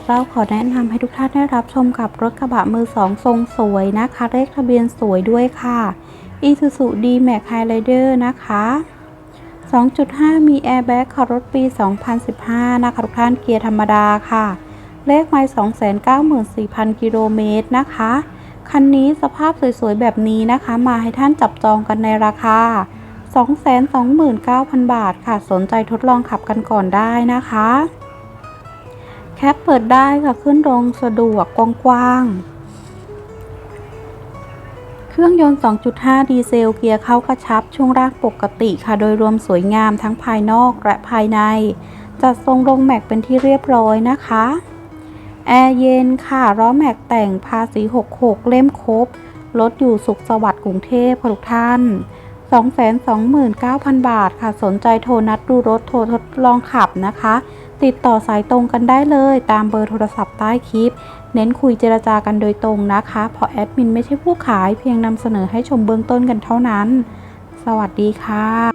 กเราขอแนะนำให้ทุกท่านได้รับชมกับรถกระบะมือสองทรงสวยนะคะ เลขทะเบียนสวยด้วยค่ะ Isuzu D-Max Highlander นะคะ 2.5 มีแอร์แบ็กค่ะรถปี 2015 นะคะ ทุกท่านเกียร์ธรรมดาค่ะ เลขไมล์294,000 กิโลเมตรนะคะ คันนี้สภาพสวยๆ แบบนี้นะคะ มาให้ท่านจับจองกันในราคา 229,000 บาทค่ะ สนใจทดลองขับกันก่อนได้นะคะ แคปเปิดได้ค่ะ ขึ้นลงสะดวกกว้างๆเครื่องยนต์ 2.5 ดีเซล เกียร์เข้ากระชับช่วงล่างปกติค่ะ โดยรวมสวยงามทั้งภายนอกและภายใน จัดทรงลงแม็กเป็นที่เรียบร้อยนะคะ แอร์เย็นค่ะล้อแม็กแต่งภาษี 66 เล่มครบ รถอยู่สุขสวัสดิ์กรุงเทพทุกท่าน 229,000 บาทค่ะ สนใจโทรนัดดูรถโทรทดลองขับนะคะ ติดต่อสายตรงกันได้เลยตามเบอร์โทรศัพท์ใต้คลิป เน้นคุยเจรจากันโดยตรงนะคะ เพราะแอดมินไม่ใช่ผู้ขายเพียงนำเสนอให้ชมเบื้องต้นกันเท่านั้น สวัสดีค่ะ